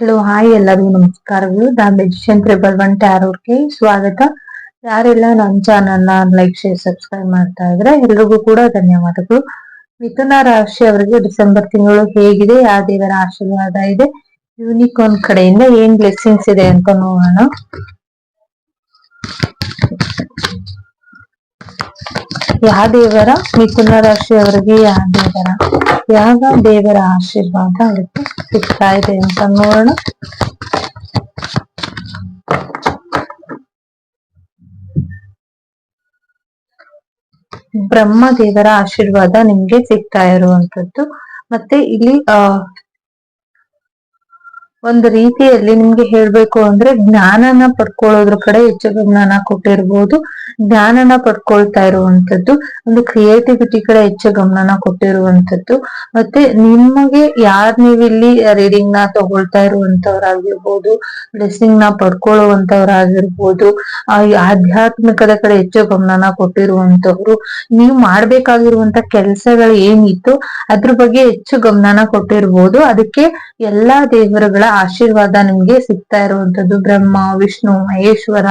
Hello hi ಎಲ್ಲರಿಗೂ ನಮಸ್ಕಾರಗಳು. ನಾನು ಮೆಜಿಷಿಯನ್ ತ್ರಿಬಲ್ ಒನ್ ಟ್ಯಾರೋರ್ಗೆ ಸ್ವಾಗತ. ಯಾರೆಲ್ಲ ನನ್ನ ಚಾನಲ್ನ ಲೈಕ್ ಶೇರ್ ಸಬ್ಸ್ಕ್ರೈಬ್ ಮಾಡ್ತಾ ಇದ್ರೆ ಎಲ್ರಿಗೂ ಕೂಡ ಧನ್ಯವಾದಗಳು. ಮಿಥುನ ರಾಶಿ ಅವರಿಗೆ ಡಿಸೆಂಬರ್ ತಿಂಗಳು ಹೇಗಿದೆ ಯಾವ ದೇವರ ಆಶೀರ್ವಾದ ಇದೆ ಯೂನಿಕಾರ್ನ್ ಕಡೆಯಿಂದ ಏನ್ ಬ್ಲೆಸ್ಸಿಂಗ್ಸ್ ಇದೆ ಅಂತ ನೋಡೋಣ. ಯಾವ ದೇವರ, ಮಿಥುನ ರಾಶಿ ಅವರಿಗೆ ಯಾವ ದೇವರ? ಯಾವ ದೇವರ ಆಶೀರ್ವಾದ, ಅದಕ್ಕೆ ಸಿಗ್ತಾ ಇದೆ ಅಂತ ನೋಡೋಣ. ಬ್ರಹ್ಮ ದೇವರ ಆಶೀರ್ವಾದ ನಿಮ್ಗೆ ಸಿಗ್ತಾ ಇರುವಂತದ್ದು. ಮತ್ತೆ ಇಲ್ಲಿ, ಆ ಒಂದು ರೀತಿಯಲ್ಲಿ ನಿಮ್ಗೆ ಹೇಳ್ಬೇಕು ಅಂದ್ರೆ ಜ್ಞಾನನ ಪಡ್ಕೊಳ್ಳೋದ್ರ ಕಡೆ ಹೆಚ್ಚು ಗಮನನ ಕೊಟ್ಟಿರ್ಬೋದು. ಜ್ಞಾನನ ಪಡ್ಕೊಳ್ತಾ ಇರುವಂತದ್ದು ಒಂದು ಕ್ರಿಯೇಟಿವಿಟಿ ಕಡೆ ಹೆಚ್ಚು ಗಮನನ ಕೊಟ್ಟಿರುವಂತದ್ದು ಮತ್ತೆ ನಿಮಗೆ ಯಾರ್ ನೀವಿಲ್ಲಿ ರೀಡಿಂಗ್ನ ತಗೊಳ್ತಾ ಇರುವಂತವ್ರಾಗಿರ್ಬೋದು ಬ್ಲೆಸ್ಸಿಂಗ್ನ ಪಡ್ಕೊಳ್ಳುವಂತವ್ರಾಗಿರ್ಬೋದು ಆ ಆಧ್ಯಾತ್ಮಿಕದ ಕಡೆ ಹೆಚ್ಚು ಗಮನನ ಕೊಟ್ಟಿರುವಂತವ್ರು ನೀವು ಮಾಡ್ಬೇಕಾಗಿರುವಂತ ಕೆಲಸಗಳು ಏನಿತ್ತು ಅದ್ರ ಬಗ್ಗೆ ಹೆಚ್ಚು ಗಮನನ ಕೊಟ್ಟಿರ್ಬೋದು. ಅದಕ್ಕೆ ಎಲ್ಲಾ ದೇವರುಗಳ ಆಶೀರ್ವಾದ ನಿಮ್ಗೆ ಸಿಗ್ತಾ ಇರುವಂತದ್ದು ಬ್ರಹ್ಮ, ವಿಷ್ಣು, ಮಹೇಶ್ವರ,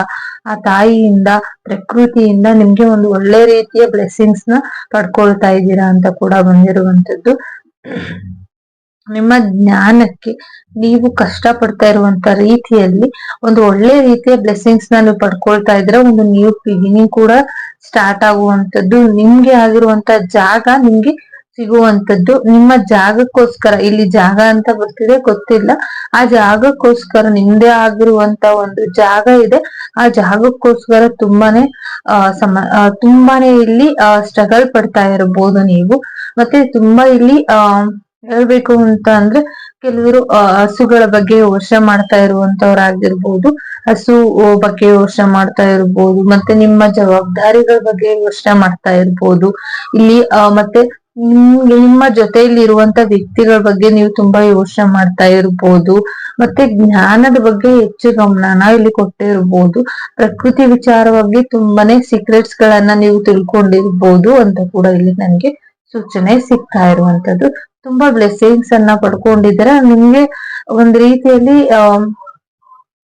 ಆ ತಾಯಿಯಿಂದ, ಪ್ರಕೃತಿಯಿಂದ ನಿಮ್ಗೆ ಒಂದು ಒಳ್ಳೆ ರೀತಿಯ ಬ್ಲೆಸ್ಸಿಂಗ್ಸ್ನ ಪಡ್ಕೊಳ್ತಾ ಇದ್ದೀರಾ ಅಂತ ಕೂಡ ಬಂದಿರುವಂತದ್ದು ನಿಮ್ಮ ಜ್ಞಾನಕ್ಕೆ ನೀವು ಕಷ್ಟ ಪಡ್ತಾ ಇರುವಂತ ರೀತಿಯಲ್ಲಿ ಒಂದು ಒಳ್ಳೆ ರೀತಿಯ ಬ್ಲೆಸ್ಸಿಂಗ್ಸ್ನ ನೀವು ಪಡ್ಕೊಳ್ತಾ ಇದ್ರೆ ಒಂದು ನ್ಯೂ ಬಿಗಿನಿಂಗ್ ಕೂಡ ಸ್ಟಾರ್ಟ್ ಆಗುವಂತದ್ದು ನಿಮ್ಗೆ ಆಗಿರುವಂತ ಜಾಗ ನಿಮ್ಗೆ ಸಿಗುವಂತದ್ದು. ನಿಮ್ಮ ಜಾಗಕ್ಕೋಸ್ಕರ, ಇಲ್ಲಿ ಜಾಗ ಅಂತ ಗೊತ್ತಿದೆ ಗೊತ್ತಿಲ್ಲ. ಆ ಜಾಗಕ್ಕೋಸ್ಕರ ನಿಮ್ದೇ ಆಗಿರುವಂತ ಒಂದು ಜಾಗ ಇದೆ. ಆ ಜಾಗಕ್ಕೋಸ್ಕರ ತುಂಬಾನೇ ಸಮ ತುಂಬಾನೇ ಇಲ್ಲಿ ಸ್ಟ್ರಗಲ್ ಪಡ್ತಾ ಇರಬಹುದು ನೀವು. ಮತ್ತೆ ತುಂಬಾ ಇಲ್ಲಿ, ಆ, ಹೇಳ್ಬೇಕು ಅಂತ ಅಂದ್ರೆ, ಕೆಲವರು ಹಸುಗಳ ಬಗ್ಗೆ ಯೋಚನೆ ಮಾಡ್ತಾ ಇರುವಂತವ್ರಾಗಿರ್ಬೋದು. ಹಸು ಬಗ್ಗೆ ಯೋಚನೆ ಮಾಡ್ತಾ ಇರ್ಬೋದು. ಮತ್ತೆ ನಿಮ್ಮ ಜವಾಬ್ದಾರಿಗಳ ಬಗ್ಗೆ ಯೋಚನೆ ಮಾಡ್ತಾ ಇರ್ಬೋದು. ಇಲ್ಲಿ ಮತ್ತೆ ನಿಮ್ಗೆ ನಿಮ್ಮ ಜೊತೆಯಲ್ಲಿ ಇರುವಂತ ವ್ಯಕ್ತಿಗಳ ಬಗ್ಗೆ ನೀವು ತುಂಬಾ ಯೋಚನೆ ಮಾಡ್ತಾ ಇರ್ಬೋದು. ಮತ್ತೆ ಜ್ಞಾನದ ಬಗ್ಗೆ ಹೆಚ್ಚು ಗಮನನ ಇಲ್ಲಿ ಕೊಟ್ಟಿರ್ಬೋದು. ಪ್ರಕೃತಿ ವಿಚಾರವಾಗಿ ತುಂಬಾನೇ ಸೀಕ್ರೆಟ್ಸ್ ಗಳನ್ನ ನೀವು ತಿಳ್ಕೊಂಡಿರ್ಬೋದು ಅಂತ ಕೂಡ ಇಲ್ಲಿ ನನಗೆ ಸೂಚನೆ ಸಿಗ್ತಾ ಇರುವಂತದ್ದು. ತುಂಬಾ ಬ್ಲೆಸ್ಸಿಂಗ್ಸ್ ಅನ್ನ ಪಡ್ಕೊಂಡಿದ್ರೆ ನಿಮ್ಗೆ ಒಂದ್ ರೀತಿಯಲ್ಲಿ ಆ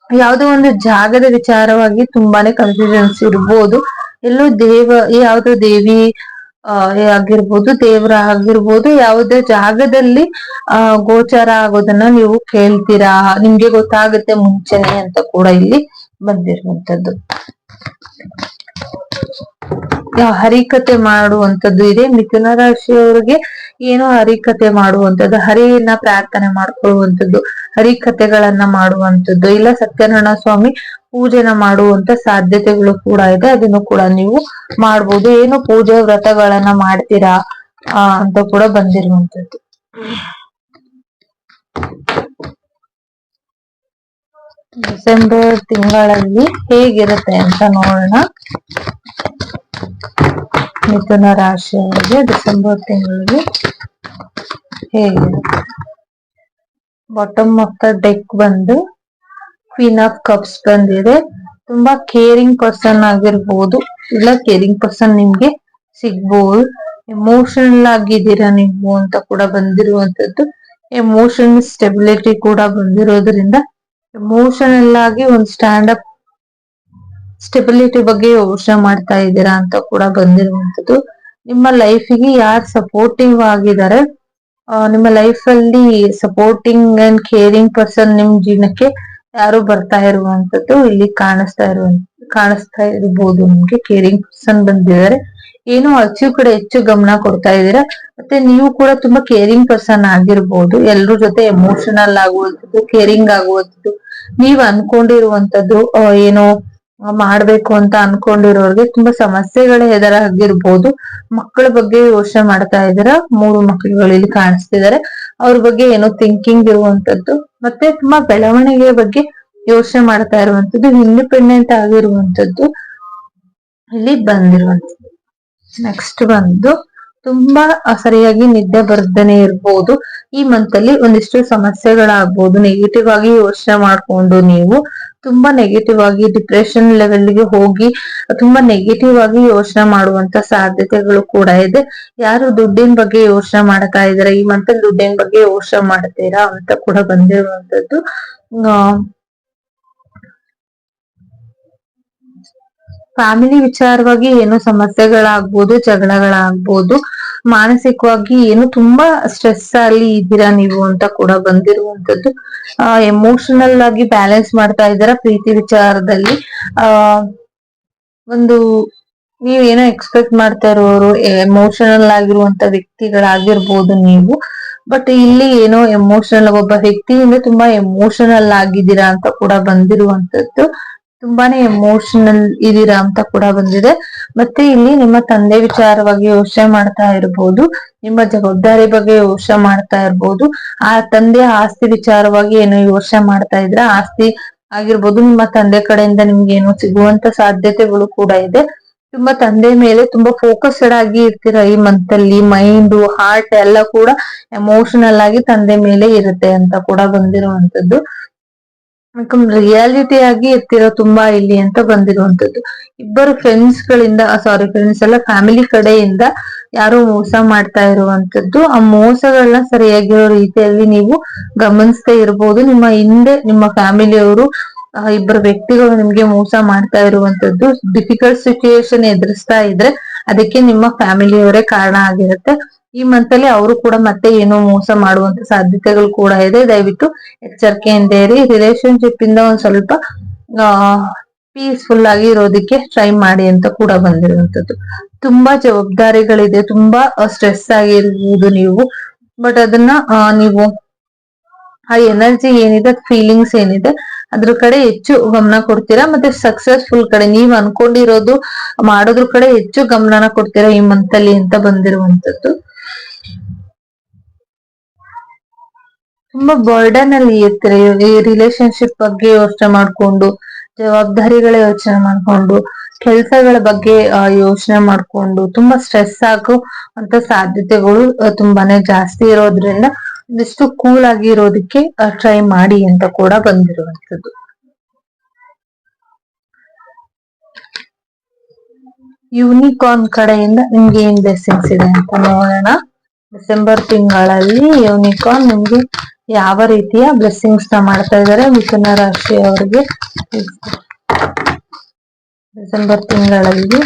ಯಾವುದೋ ಒಂದು ಜಾಗದ ವಿಚಾರವಾಗಿ ತುಂಬಾನೇ ಕನ್ಫ್ಯೂಷನ್ಸ್ ಇರ್ಬೋದು. ಎಲ್ಲೋ ದೇವ, ಯಾವುದೋ ದೇವಿ ಆಗಿರ್ಬೋದು, ದೇವ್ರ ಆಗಿರ್ಬೋದು, ಯಾವುದೇ ಜಾಗದಲ್ಲಿ, ಆ, ಗೋಚಾರ ಆಗೋದನ್ನ ನೀವು ಕೇಳ್ತೀರಾ? ನಿಮ್ಗೆ ಗೊತ್ತಾಗುತ್ತೆ ಮುಂಚೆನೆ ಅಂತ ಕೂಡ ಇಲ್ಲಿ ಬಂದಿರುವಂತದ್ದು. ಹರಿಕತೆ ಮಾಡುವಂತದ್ದು ಇದೆ. ಮಿಥುನ ರಾಶಿಯವರಿಗೆ ಏನೋ ಹರಿಕತೆ ಮಾಡುವಂತದ್ದು ಹರಿಯನ್ನ ಪ್ರಾರ್ಥನೆ ಮಾಡ್ಕೊಳ್ಳುವಂಥದ್ದು ಹರಿಕತೆಗಳನ್ನ ಮಾಡುವಂತದ್ದು ಇಲ್ಲ ಸತ್ಯನಾರಾಯಣ ಸ್ವಾಮಿ ಪೂಜೆನ ಮಾಡುವಂತ ಸಾಧ್ಯತೆಗಳು ಕೂಡ ಇದೆ, ಅದನ್ನು ಕೂಡ ನೀವು ಮಾಡ್ಬೋದು. ಏನು ಪೂಜೆ ವ್ರತಗಳನ್ನ ಮಾಡ್ತೀರಾ, ಆ, ಅಂತ ಕೂಡ ಬಂದಿರುವಂತದ್ದು ಡಿಸೆಂಬರ್ ತಿಂಗಳಲ್ಲಿ ಹೇಗಿರುತ್ತೆ ಅಂತ ನೋಡೋಣ. ಮಿಥುನ ರಾಶಿಯವರಿಗೆ ಡಿಸೆಂಬರ್ ತಿಂಗಳಿಗೆ ಹೇಗೆ? ಬಾಟಮ್ ಆಫ್ ದ ಡೆಕ್ ಬಂದು ಕ್ವೀನ್ ಆಫ್ ಕಪ್ಸ್ ಬಂದಿದೆ. ತುಂಬಾ ಕೇರಿಂಗ್ ಪರ್ಸನ್ ಆಗಿರ್ಬೋದು. ಇಲ್ಲ ಕೇರಿಂಗ್ ಪರ್ಸನ್ ನಿಮ್ಗೆ ಸಿಗ್ಬೋದು. ಎಮೋಷನಲ್ ಆಗಿದ್ದೀರಾ ನೀವು ಅಂತ ಕೂಡ ಬಂದಿರುವಂತದ್ದು ಎಮೋಷನ್ ಸ್ಟೆಬಿಲಿಟಿ ಕೂಡ ಬಂದಿರೋದ್ರಿಂದ ಎಮೋಷನಲ್ ಆಗಿ ಒಂದು ಸ್ಟ್ಯಾಂಡ್ ಅಪ್ ಸ್ಟೆಬಿಲಿಟಿ ಬಗ್ಗೆ ಯೋಚನೆ ಮಾಡ್ತಾ ಇದ್ದೀರಾ ಅಂತ ಕೂಡ ಬಂದಿರುವಂತದ್ದು ನಿಮ್ಮ ಲೈಫಿಗೆ ಯಾರು ಸಪೋರ್ಟಿವ್ ಆಗಿದ್ದಾರೆ? ನಿಮ್ಮ ಲೈಫ್ ಅಲ್ಲಿ ಸಪೋರ್ಟಿಂಗ್ ಅಂಡ್ ಕೇರಿಂಗ್ ಪರ್ಸನ್ ನಿಮ್ ಜೀವನಕ್ಕೆ ಯಾರು ಬರ್ತಾ ಇರುವಂತದ್ದು ಇಲ್ಲಿ ಕಾಣಿಸ್ತಾ ಇರುವ, ಕಾಣಿಸ್ತಾ ಇರಬಹುದು ನಿಮ್ಗೆ ಕೇರಿಂಗ್ ಪರ್ಸನ್ ಬಂದಿದ್ದಾರೆ. ಏನು ಅಚೀವ್ ಕಡೆ ಹೆಚ್ಚು ಗಮನ ಕೊಡ್ತಾ ಇದ್ದೀರಾ? ಮತ್ತೆ ನೀವು ಕೂಡ ತುಂಬಾ ಕೇರಿಂಗ್ ಪರ್ಸನ್ ಆಗಿರ್ಬೋದು. ಎಲ್ರ ಜೊತೆ ಎಮೋಷನಲ್ ಆಗುವಂಥದ್ದು ಕೇರಿಂಗ್ ಆಗುವಂಥದ್ದು. ನೀವ್ ಅನ್ಕೊಂಡಿರುವಂತದ್ದು ಏನೋ ಮಾಡ್ಬೇಕು ಅಂತ ಅನ್ಕೊಂಡಿರೋರ್ಗೆ ತುಂಬಾ ಸಮಸ್ಯೆಗಳೇ ಎದುರಾಗಿರ್ಬೋದು ಮಕ್ಕಳ ಬಗ್ಗೆ ಯೋಚನೆ ಮಾಡ್ತಾ ಇದ್ದೀರಾ? ಮೂರು ಮಕ್ಕಳುಗಳು ಇಲ್ಲಿ ಕಾಣಿಸ್ತಿದ್ದಾರೆ. ಅವ್ರ ಬಗ್ಗೆ ಏನೋ ಥಿಂಕಿಂಗ್ ಇರುವಂತದ್ದು, ಮತ್ತೆ ತುಂಬಾ ಬೆಳವಣಿಗೆ ಬಗ್ಗೆ ಯೋಚನೆ ಮಾಡ್ತಾ ಇರುವಂತದ್ದು ಇಂಡಿಪೆಂಡೆಂಟ್ ಆಗಿರುವಂತದ್ದು ಇಲ್ಲಿ ಬಂದಿರುವಂತದ್ದು. ನೆಕ್ಸ್ಟ್ ಬಂದು ತುಂಬಾ ಸರಿಯಾಗಿ ನಿದ್ದೆ ಬರ್ದೇನೆ ಇರ್ಬೋದು. ಈ ಮಂತ್ ಅಲ್ಲಿ ಒಂದಿಷ್ಟು ಸಮಸ್ಯೆಗಳಾಗ್ಬೋದು. ನೆಗೆಟಿವ್ ಆಗಿ ಯೋಚನೆ ಮಾಡ್ಕೊಂಡು ನೀವು ತುಂಬಾ ನೆಗೆಟಿವ್ ಆಗಿ ಡಿಪ್ರೆಷನ್ ಲೆವೆಲ್ಗೆ ಹೋಗಿ, ತುಂಬಾ ನೆಗೆಟಿವ್ ಆಗಿ ಯೋಚನೆ ಮಾಡುವಂತ ಸಾಧ್ಯತೆಗಳು ಕೂಡ ಇದೆ. ಯಾರು ದುಡ್ಡಿನ ಬಗ್ಗೆ ಯೋಚನೆ ಮಾಡ್ತಾ ಇದಾರೆ ಈ ಮಂತ್ ದುಡ್ಡಿನ ಬಗ್ಗೆ ಯೋಚನೆ ಮಾಡ್ತೀರಾ ಅಂತ ಕೂಡ ಬಂದಿರುವಂತದ್ದು ಫ್ಯಾಮಿಲಿ ವಿಚಾರವಾಗಿ ಏನೋ ಸಮಸ್ಯೆಗಳಾಗ್ಬೋದು ಜಗಳಗಳಾಗ್ಬೋದು ಮಾನಸಿಕವಾಗಿ ಏನು ತುಂಬಾ ಸ್ಟ್ರೆಸ್ ಅಲ್ಲಿ ಇದ್ದೀರಾ ನೀವು ಅಂತ ಕೂಡ ಬಂದಿರುವಂತದ್ದು ಎಮೋಷನಲ್ ಆಗಿ ಬ್ಯಾಲೆನ್ಸ್ ಮಾಡ್ತಾ ಇದ್ದೀರಾ ಪ್ರೀತಿ ವಿಚಾರದಲ್ಲಿ. ಆ, ಒಂದು ನೀವು ಏನೋ ಎಕ್ಸ್ಪೆಕ್ಟ್ ಮಾಡ್ತಾ ಇರೋರು ಎಮೋಷನಲ್ ಆಗಿರುವಂತ ವ್ಯಕ್ತಿಗಳಾಗಿರ್ಬೋದು ನೀವು. ಬಟ್ ಇಲ್ಲಿ ಏನೋ ಎಮೋಷನಲ್ ಒಬ್ಬ ವ್ಯಕ್ತಿಯಿಂದ ತುಂಬಾ ಎಮೋಷನಲ್ ಆಗಿದ್ದೀರಾ ಅಂತ ಕೂಡ ಬಂದಿರುವಂತದ್ದು ತುಂಬಾನೇ ಎಮೋಷನಲ್ ಇದೀರಾ ಅಂತ ಕೂಡ ಬಂದಿದೆ. ಮತ್ತೆ ಇಲ್ಲಿ ನಿಮ್ಮ ತಂದೆ ವಿಚಾರವಾಗಿ ಯೋಚನೆ ಮಾಡ್ತಾ ಇರ್ಬೋದು, ನಿಮ್ಮ ಜವಾಬ್ದಾರಿ ಬಗ್ಗೆ ಯೋಚನೆ ಮಾಡ್ತಾ ಇರ್ಬೋದು, ಆ ತಂದೆ ಆಸ್ತಿ ವಿಚಾರವಾಗಿ ಏನೋ ಯೋಚನೆ ಮಾಡ್ತಾ ಇದ್ರ, ಆಸ್ತಿ ಆಗಿರ್ಬೋದು ನಿಮ್ಮ ತಂದೆ ಕಡೆಯಿಂದ ನಿಮ್ಗೆ ಏನು ಸಿಗುವಂತ ಸಾಧ್ಯತೆಗಳು ಕೂಡ ಇದೆ. ತುಂಬಾ ತಂದೆ ಮೇಲೆ ತುಂಬಾ ಫೋಕಸ್ಡ್ ಆಗಿ ಇರ್ತೀರ ಈ ಮಂತ್ ಅಲ್ಲಿ? ಮೈಂಡ್ ಹಾರ್ಟ್ ಎಲ್ಲ ಕೂಡ ಎಮೋಷನಲ್ ಆಗಿ ತಂದೆ ಮೇಲೆ ಇರುತ್ತೆ ಅಂತ ಕೂಡ ಬಂದಿರುವಂತದ್ದು. ರಿಯಾಲಿಟಿ ಆಗಿ ಎತ್ತಿರೋ ತುಂಬಾ ಇಲ್ಲಿ ಅಂತ ಬಂದಿರುವಂತದ್ದು ಇಬ್ಬರು ಫ್ರೆಂಡ್ಸ್ ಗಳಿಂದ ಸಾರಿ ಫ್ರೆಂಡ್ಸ್ ಎಲ್ಲ ಫ್ಯಾಮಿಲಿ ಕಡೆಯಿಂದ ಯಾರೋ ಮೋಸ ಮಾಡ್ತಾ ಇರುವಂತದ್ದು ಆ ಮೋಸಗಳನ್ನ ಸರಿಯಾಗಿರೋ ರೀತಿಯಲ್ಲಿ ನೀವು ಗಮನಿಸ್ತಾ ಇರ್ಬೋದು. ನಿಮ್ಮ ಹಿಂದೆ ನಿಮ್ಮ ಫ್ಯಾಮಿಲಿಯವರು ಇಬ್ಬರು ವ್ಯಕ್ತಿಗಳು ನಿಮ್ಗೆ ಮೋಸ ಮಾಡ್ತಾ ಇರುವಂತದ್ದು ಡಿಫಿಕಲ್ಟ್ ಸಿಚುಯೇಷನ್ ಎದುರಿಸ್ತಾ ಇದ್ರೆ ಅದಕ್ಕೆ ನಿಮ್ಮ ಫ್ಯಾಮಿಲಿಯವರೇ ಕಾರಣ ಆಗಿರುತ್ತೆ. ಈ ಮಂತ್ ಅಲ್ಲಿ ಅವರು ಕೂಡ ಮತ್ತೆ ಏನೋ ಮೋಸ ಮಾಡುವಂತ ಸಾಧ್ಯತೆಗಳು ಕೂಡ ಇದೆ. ದಯವಿಟ್ಟು ಎಚ್ಚರಿಕೆಯಿಂದ ಇರಿ. ರಿಲೇಶನ್ಶಿಪ್ ಇಂದ ಒಂದ್ ಸ್ವಲ್ಪ ಪೀಸ್ಫುಲ್ ಆಗಿ ಇರೋದಕ್ಕೆ ಟ್ರೈ ಮಾಡಿ ಅಂತ ಕೂಡ ಬಂದಿರುವಂತದ್ದು. ತುಂಬಾ ಜವಾಬ್ದಾರಿಗಳಿದೆ. ತುಂಬಾ ಸ್ಟ್ರೆಸ್ ಆಗಿರ್ಬೋದು ನೀವು. ಬಟ್ ಅದನ್ನ ನೀವು, ಆ ಎನರ್ಜಿ ಏನಿದೆ ಫೀಲಿಂಗ್ಸ್ ಏನಿದೆ, ಅದ್ರ ಕಡೆ ಹೆಚ್ಚು ಗಮನ ಕೊಡ್ತೀರಾ? ಮತ್ತೆ ಸಕ್ಸಸ್ಫುಲ್ ಕಡೆ, ನೀವ್ ಅನ್ಕೊಂಡಿರೋದು, ಮಾಡೋದ್ರ ಕಡೆ ಹೆಚ್ಚು ಗಮನನ ಕೊಡ್ತೀರಾ ಈ ಮಂತ್ ಅಲ್ಲಿ ಅಂತ ಬಂದಿರುವಂತದ್ದು? ತುಂಬಾ ಬರ್ಡನ್ ಅಲ್ಲಿ ಇರ್ತಾರೆ. ಈ ರಿಲೇಶನ್ಶಿಪ್ ಬಗ್ಗೆ ಯೋಚನೆ ಮಾಡ್ಕೊಂಡು, ಜವಾಬ್ದಾರಿಗಳ ಯೋಚನೆ ಮಾಡ್ಕೊಂಡು, ಕೆಲಸಗಳ ಬಗ್ಗೆ ಯೋಚನೆ ಮಾಡ್ಕೊಂಡು ತುಂಬಾ ಸ್ಟ್ರೆಸ್ ಆಗೋ ಅಂತ ಸಾಧ್ಯತೆಗಳು ತುಂಬಾನೇ ಜಾಸ್ತಿ ಇರೋದ್ರಿಂದ ಒಂದಿಷ್ಟು ಕೂಲ್ ಆಗಿ ಇರೋದಕ್ಕೆ ಟ್ರೈ ಮಾಡಿ ಅಂತ ಕೂಡ ಬಂದಿರುವಂತದ್ದು ಯೂನಿಕಾರ್ನ್ ಕಡೆಯಿಂದ ನಿಮ್ಗೆ ಏನ್ ಬ್ಲೆಸ್ಸಿಂಗ್ಸ್ ಇದೆ ಅಂತ ನೋಡೋಣ. ಡಿಸೆಂಬರ್ ತಿಂಗಳಲ್ಲಿ ಯೂನಿಕಾರ್ನ್ ನಿಮ್ಗೆ ಯಾವ ರೀತಿಯ ಬ್ಲೆಸ್ಸಿಂಗ್ಸ್ನ ಮಾಡ್ತಾ ಇದ್ದಾರೆ ಮಿಥುನ ರಾಶಿಯವರಿಗೆ? ಡಿಸೆಂಬರ್ ತಿಂಗಳಲ್ಲಿ.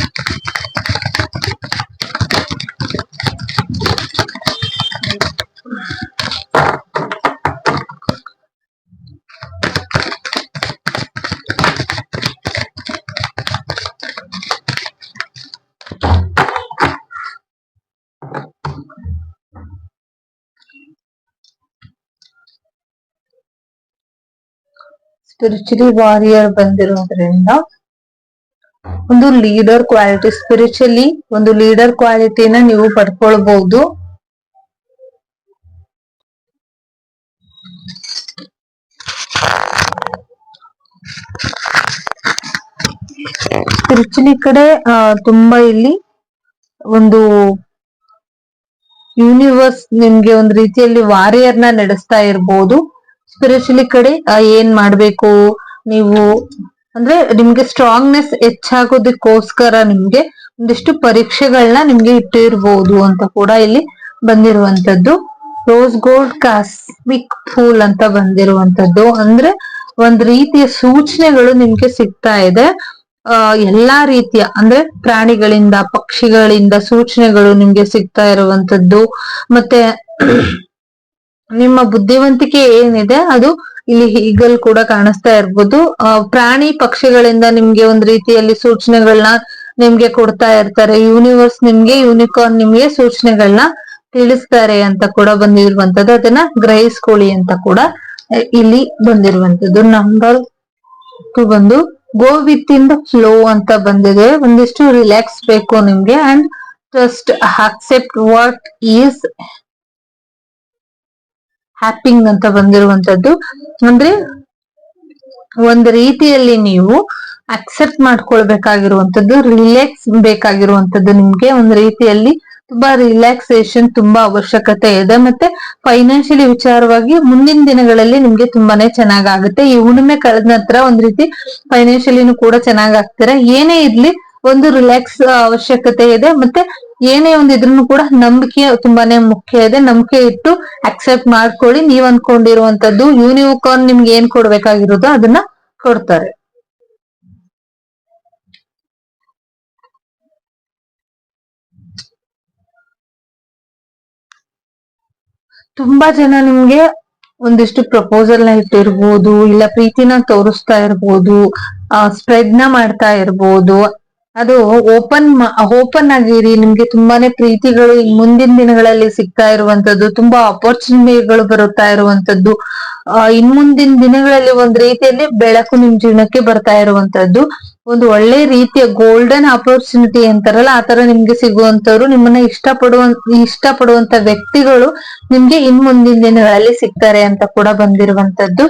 ಸ್ಪಿರಿಚುಲಿ ವಾರಿಯರ್ ಬಂದಿರೋದ್ರಿಂದ ಒಂದು ಲೀಡರ್ ಕ್ವಾಲಿಟಿ ಸ್ಪಿರಿಚುಲಿ ಒಂದು ಲೀಡರ್ ಕ್ವಾಲಿಟಿನ ನೀವು ಪಡ್ಕೊಳ್ಬಹುದು ಸ್ಪಿರಿಚುಲಿ ಕಡೆ ತುಂಬಾ ಇಲ್ಲಿ ಒಂದು ಯೂನಿವರ್ಸ್ ನಿಮ್ಗೆ ಒಂದು ರೀತಿಯಲ್ಲಿ ವಾರಿಯರ್ನ ನಡೆಸ್ತಾ ಇರ್ಬೋದು. ಸ್ಪಿರಿಚುಲಿ ಕಡೆ ಏನ್ ಮಾಡ್ಬೇಕು? ನೀವು, ಅಂದ್ರೆ ನಿಮ್ಗೆ ಸ್ಟ್ರಾಂಗ್ನೆಸ್ ಹೆಚ್ಚಾಗೋದಕ್ಕೋಸ್ಕರ ನಿಮ್ಗೆ ಒಂದಿಷ್ಟು ಪರೀಕ್ಷೆಗಳನ್ನ ನಿಮ್ಗೆ ಇಟ್ಟಿರ್ಬೋದು ಅಂತ ಕೂಡ ಇಲ್ಲಿ ಬಂದಿರುವಂತದ್ದು ರೋಸ್ ಗೋಲ್ಡ್ ಕಾಸ್ಮಿಕ್ ಫೂಲ್ ಅಂತ ಬಂದಿರುವಂತದ್ದು ಅಂದ್ರೆ ಒಂದ್ ರೀತಿಯ ಸೂಚನೆಗಳು ನಿಮ್ಗೆ ಸಿಗ್ತಾ ಇದೆ. ಎಲ್ಲಾ ರೀತಿಯ, ಅಂದ್ರೆ ಪ್ರಾಣಿಗಳಿಂದ, ಪಕ್ಷಿಗಳಿಂದ ಸೂಚನೆಗಳು ನಿಮ್ಗೆ ಸಿಗ್ತಾ ಇರುವಂತದ್ದು ಮತ್ತೆ ನಿಮ್ಮ ಬುದ್ಧಿವಂತಿಕೆ ಏನಿದೆ, ಅದು ಇಲ್ಲಿ ಈಗಲ್ ಕೂಡ ಕಾಣಿಸ್ತಾ ಇರ್ಬೋದು. ಪ್ರಾಣಿ ಪಕ್ಷಿಗಳಿಂದ ನಿಮ್ಗೆ ಒಂದ್ ರೀತಿಯಲ್ಲಿ ಸೂಚನೆಗಳನ್ನ ನಿಮ್ಗೆ ಕೊಡ್ತಾ ಇರ್ತಾರೆ. ಯೂನಿವರ್ಸ್ ನಿಮ್ಗೆ, ಯೂನಿಕಾರ್ನ್ ನಿಮ್ಗೆ ಸೂಚನೆಗಳನ್ನ ತಿಳಿಸ್ತಾರೆ ಅಂತ ಕೂಡ ಬಂದಿರುವಂತದ್ದು ಅದನ್ನ ಗ್ರಹಿಸ್ಕೊಳ್ಳಿ ಅಂತ ಕೂಡ ಇಲ್ಲಿ ಬಂದಿರುವಂತದ್ದು ನಂಬರ್ ಟು ಬಂದು go with in the flow ಅಂತ ಬಂದಿದೆ. ಒಂದಿಷ್ಟು ರಿಲ್ಯಾಕ್ಸ್ ಬೇಕು ನಿಮ್ಗೆ. And just accept what is happening ಅಂತ ಬಂದಿರುವಂತದ್ದು. ಅಂದ್ರೆ ಒಂದ್ ರೀತಿಯಲ್ಲಿ ನೀವು ಅಕ್ಸೆಪ್ಟ್ ಮಾಡ್ಕೊಳ್ಬೇಕಾಗಿರುವಂತದ್ದು ರಿಲ್ಯಾಕ್ಸ್ ಬೇಕಾಗಿರುವಂತದ್ದು ನಿಮ್ಗೆ ಒಂದ್ ರೀತಿಯಲ್ಲಿ ತುಂಬಾ ರಿಲ್ಯಾಕ್ಸೇಷನ್ ತುಂಬಾ ಅವಶ್ಯಕತೆ ಇದೆ. ಮತ್ತೆ ಫೈನಾನ್ಷಿಯಲಿ ವಿಚಾರವಾಗಿ ಮುಂದಿನ ದಿನಗಳಲ್ಲಿ ನಿಮ್ಗೆ ತುಂಬಾನೇ ಚೆನ್ನಾಗಾಗುತ್ತೆ. ಈ ಹುಣ್ಣಿಮೆ ಕಳೆದ ನಂತರ ಒಂದ್ ರೀತಿ ಫೈನಾನ್ಷಿಯಲಿನೂ ಕೂಡ ಚೆನ್ನಾಗ್ ಆಗ್ತೀರಾ ಏನೇ ಇರ್ಲಿ, ಒಂದು ರಿಲ್ಯಾಕ್ಸ್ ಅವಶ್ಯಕತೆ ಇದೆ. ಮತ್ತೆ ಏನೇ ಒಂದು ಇದ್ರೂ ಕೂಡ ನಂಬಿಕೆ ತುಂಬಾನೇ ಮುಖ್ಯ ಇದೆ. ನಂಬಿಕೆ ಇಟ್ಟು ಅಕ್ಸೆಪ್ಟ್ ಮಾಡ್ಕೊಳ್ಳಿ. ನೀವ್ ಅನ್ಕೊಂಡಿರುವಂತದ್ದು ಯೂನಿಕಾರ್ನ್ ನಿಮ್ಗೆ ಏನ್ ಕೊಡ್ಬೇಕಾಗಿರೋದು ಅದನ್ನ ಕೊಡ್ತಾರೆ. ತುಂಬಾ ಜನ ನಿಮ್ಗೆ ಒಂದಿಷ್ಟು ಪ್ರಪೋಸಲ್ನ ಇಟ್ಟಿರ್ಬೋದು, ಇಲ್ಲ ಪ್ರೀತಿನ ತೋರಿಸ್ತಾ ಇರ್ಬೋದು ಸ್ಪ್ರೆಡ್ನ ಮಾಡ್ತಾ ಇರ್ಬೋದು. ಅದು ಓಪನ್ ಓಪನ್ ಆಗಿರಿ. ನಿಮ್ಗೆ ತುಂಬಾನೇ ಪ್ರೀತಿಗಳು ಮುಂದಿನ ದಿನಗಳಲ್ಲಿ ಸಿಗ್ತಾ ಇರುವಂತದ್ದು. ತುಂಬಾ ಅಪರ್ಚುನಿಟಿಗಳು ಬರುತ್ತಾ ಇರುವಂತದ್ದು. ಇನ್ ಮುಂದಿನ ದಿನಗಳಲ್ಲಿ ಒಂದ್ ರೀತಿಯಲ್ಲಿ ಬೆಳಕು ನಿಮ್ ಜೀವನಕ್ಕೆ ಬರ್ತಾ ಇರುವಂತದ್ದು. ಒಂದು ಒಳ್ಳೆ ರೀತಿಯ ಗೋಲ್ಡನ್ ಅಪರ್ಚುನಿಟಿ ಅಂತಾರಲ್ಲ ಆತರ ನಿಮ್ಗೆ ಸಿಗುವಂತವ್ರು ನಿಮ್ಮನ್ನ ಇಷ್ಟಪಡುವ, ಇಷ್ಟಪಡುವಂತ ವ್ಯಕ್ತಿಗಳು ನಿಮ್ಗೆ ಇನ್ ಮುಂದಿನ ದಿನಗಳಲ್ಲಿ ಸಿಗ್ತಾರೆ ಅಂತ ಕೂಡ ಬಂದಿರುವಂತದ್ದು.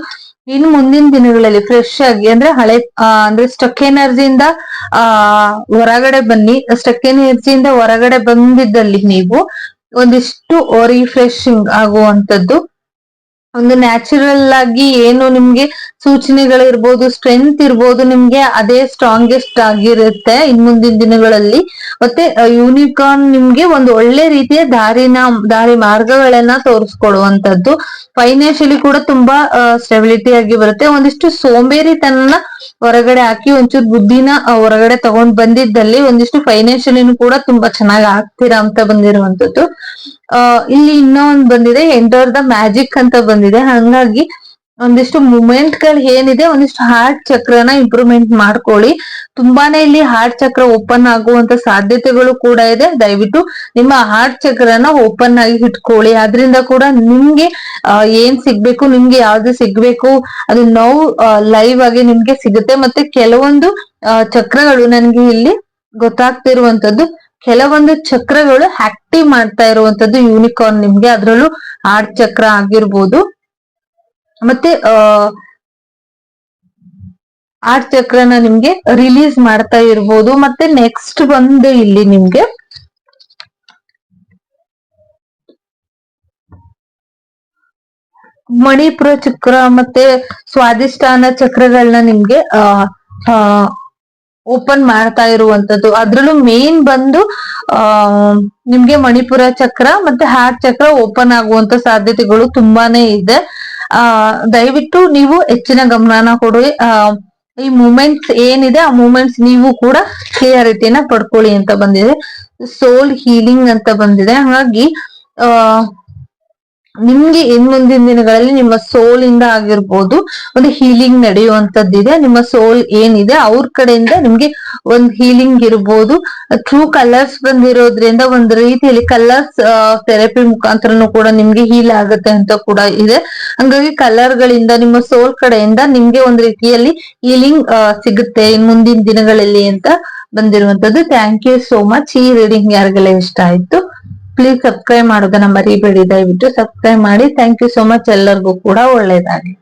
ಇನ್ ಮುಂದಿನ ದಿನಗಳಲ್ಲಿ ಫ್ರೆಶ್ ಆಗಿ ಅಂದ್ರೆ ಹಳೆ ಅಂದ್ರೆ ಸ್ಟಕ್ ಎನರ್ಜಿಯಿಂದ ಆ, ಹೊರಗಡೆ ಬನ್ನಿ. ಸ್ಟಕ್ ಎನರ್ಜಿಯಿಂದ ಹೊರಗಡೆ ಬಂದಿದ್ದಲ್ಲಿ ನೀವು ಒಂದಿಷ್ಟು ರಿಫ್ರೆಶಿಂಗ್ ಆಗುವಂತದ್ದು ಒಂದು ನ್ಯಾಚುರಲ್ ಆಗಿ ಏನು ನಿಮ್ಗೆ ಸೂಚನೆಗಳಿರ್ಬೋದು ಸ್ಟ್ರೆಂತ್ ಇರ್ಬೋದು ನಿಮ್ಗೆ ಅದೇ ಸ್ಟ್ರಾಂಗೆಸ್ಟ್ ಆಗಿರುತ್ತೆ ಇನ್ ಮುಂದಿನ ದಿನಗಳಲ್ಲಿ. ಮತ್ತೆ ಯೂನಿಕಾರ್ನ್ ನಿಮ್ಗೆ ಒಂದು ಒಳ್ಳೆ ರೀತಿಯ ದಾರಿನ, ದಾರಿ ಮಾರ್ಗಗಳನ್ನ ತೋರಿಸ್ಕೊಡುವಂತದ್ದು ಫೈನಾನ್ಷಿಯಲಿ ಕೂಡ ತುಂಬಾ ಸ್ಟೆಬಿಲಿಟಿ ಆಗಿ ಬರುತ್ತೆ. ಒಂದಿಷ್ಟು ಸೋಂಬೇರಿತನ ಹೊರಗಡೆ ಹಾಕಿ ಒಂಚೂರು ಬುದ್ಧಿನ ಹೊರಗಡೆ ತಗೊಂಡ್ ಬಂದಿದ್ದಲ್ಲಿ ಒಂದಿಷ್ಟು ಫೈನಾನ್ಷಿಯಲಿನೂ ಕೂಡ ತುಂಬಾ ಚೆನ್ನಾಗಿ ಆಗ್ತೀರಾ ಅಂತ ಬಂದಿರುವಂತದ್ದು ಆ, ಇಲ್ಲಿ ಇನ್ನೂ ಬಂದಿದೆ ಎಂಟರ್ ದ ಮ್ಯಾಜಿಕ್ ಅಂತ ಬಂದಿದೆ. ಹಂಗಾಗಿ ಒಂದಿಷ್ಟು ಮೂಮೆಂಟ್ಗಳು ಏನಿದೆ, ಒಂದಿಷ್ಟು ಹಾರ್ಟ್ ಚಕ್ರನ ಇಂಪ್ರೂವ್ಮೆಂಟ್ ಮಾಡ್ಕೊಳ್ಳಿ. ತುಂಬಾನೇ ಇಲ್ಲಿ ಹಾರ್ಟ್ ಚಕ್ರ ಓಪನ್ ಆಗುವಂತ ಸಾಧ್ಯತೆಗಳು ಕೂಡ ಇದೆ. ದಯವಿಟ್ಟು ನಿಮ್ಮ ಹಾರ್ಟ್ ಚಕ್ರನ ಓಪನ್ ಆಗಿ ಇಟ್ಕೊಳ್ಳಿ. ಅದರಿಂದ ಕೂಡ ನಿಮ್ಗೆ ಏನ್ ಸಿಗ್ಬೇಕು, ನಿಮ್ಗೆ ಯಾವ್ದು ಸಿಗ್ಬೇಕು, ಅದು ನೋವು ಲೈವ್ ಆಗಿ ನಿಮ್ಗೆ ಸಿಗುತ್ತೆ. ಮತ್ತೆ ಕೆಲವೊಂದು ಚಕ್ರಗಳು ನನ್ಗೆ ಇಲ್ಲಿ ಗೊತ್ತಾಗ್ತಿರುವಂತದ್ದು ಕೆಲವೊಂದು ಚಕ್ರಗಳು ಆಕ್ಟಿವ್ ಮಾಡ್ತಾ ಇರುವಂತದ್ದು ಯೂನಿಕಾರ್ನ್ ನಿಮ್ಗೆ. ಅದರಲ್ಲೂ ಹಾರ್ಟ್ ಚಕ್ರ ಆಗಿರ್ಬೋದು. ಮತ್ತೆ ಆರ್ಟ್ ಚಕ್ರನ ನಿಮ್ಗೆ ರಿಲೀಸ್ ಮಾಡ್ತಾ ಇರ್ಬೋದು. ಮತ್ತೆ ನೆಕ್ಸ್ಟ್ ಬಂದು ಇಲ್ಲಿ ನಿಮ್ಗೆ. ಮಣಿಪುರ ಚಕ್ರ ಮತ್ತೆ ಸ್ವಾದಿಷ್ಟಾನ ಚಕ್ರಗಳನ್ನ ನಿಮ್ಗೆ ಓಪನ್ ಮಾಡ್ತಾ ಇರುವಂತದ್ದು. ಅದ್ರಲ್ಲೂ ಮೇನ್ ಬಂದು, ಆ, ನಿಮ್ಗೆ ಮಣಿಪುರ ಚಕ್ರ ಮತ್ತೆ ಹಾರ್ಟ್ ಚಕ್ರ ಓಪನ್ ಆಗುವಂತ ಸಾಧ್ಯತೆಗಳು ತುಂಬಾನೇ ಇದೆ. ಆ, ದಯವಿಟ್ಟು ನೀವು ಹೆಚ್ಚಿನ ಗಮನನ ಕೊಡಿ. ಈ ಮೂಮೆಂಟ್ಸ್ ಏನಿದೆ, ಆ ಮೂಮೆಂಟ್ಸ್ ನೀವು ಕೂಡ ಕ್ಲಿಯರಿಟಿನ ಪಡ್ಕೊಳ್ಳಿ ಅಂತ ಬಂದಿದೆ. ಸೋಲ್ ಹೀಲಿಂಗ್ ಅಂತ ಬಂದಿದೆ. ಹಾಗಾಗಿ, ಆ ನಿಮ್ಗೆ ಇನ್ ಮುಂದಿನ ದಿನಗಳಲ್ಲಿ ನಿಮ್ಮ ಸೋಲ್ ಇಂದ ಆಗಿರ್ಬೋದು, ಒಂದು ಹೀಲಿಂಗ್ ನಡೆಯುವಂತದ್ದಿದೆ ನಿಮ್ಮ ಸೋಲ್ ಏನಿದೆ, ಅವ್ರ ಕಡೆಯಿಂದ ನಿಮ್ಗೆ ಒಂದ್ ಹೀಲಿಂಗ್ ಇರ್ಬೋದು. ಟ್ರೂ ಕಲರ್ಸ್ ಬಂದಿರೋದ್ರಿಂದ ಒಂದ್ ರೀತಿಯಲ್ಲಿ ಕಲರ್ಸ್ ಥೆರಪಿ ಮುಖಾಂತರನು ಕೂಡ ನಿಮ್ಗೆ ಹೀಲ್ ಆಗುತ್ತೆ ಅಂತ ಕೂಡ ಇದೆ. ಹಂಗಾಗಿ ಕಲರ್ ಗಳಿಂದ ನಿಮ್ಮ ಸೋಲ್ ಕಡೆಯಿಂದ ನಿಮ್ಗೆ ಒಂದ್ ರೀತಿಯಲ್ಲಿ ಹೀಲಿಂಗ್ ಸಿಗುತ್ತೆ ಇನ್ ಮುಂದಿನ ದಿನಗಳಲ್ಲಿ ಅಂತ ಬಂದಿರುವಂತದ್ದು ಥ್ಯಾಂಕ್ ಯು ಸೋ ಮಚ್ ಈ ರೀಡಿಂಗ್ ಯಾರಿಗೆಲ್ಲ ಇಷ್ಟ ಆಯ್ತು? ಪ್ಲೀಸ್ ಸಬ್ಸ್ಕ್ರೈಬ್ ಮಾಡೋದನ್ನ ಮರಿಬೇಡಿ. ದಯವಿಟ್ಟು ಸಬ್ಸ್ಕ್ರೈಬ್ ಮಾಡಿ. ಥ್ಯಾಂಕ್ ಯು ಸೋ ಮಚ್ ಎಲ್ಲರಿಗೂ ಕೂಡ ಒಳ್ಳೇದಾಗ್ಲಿ.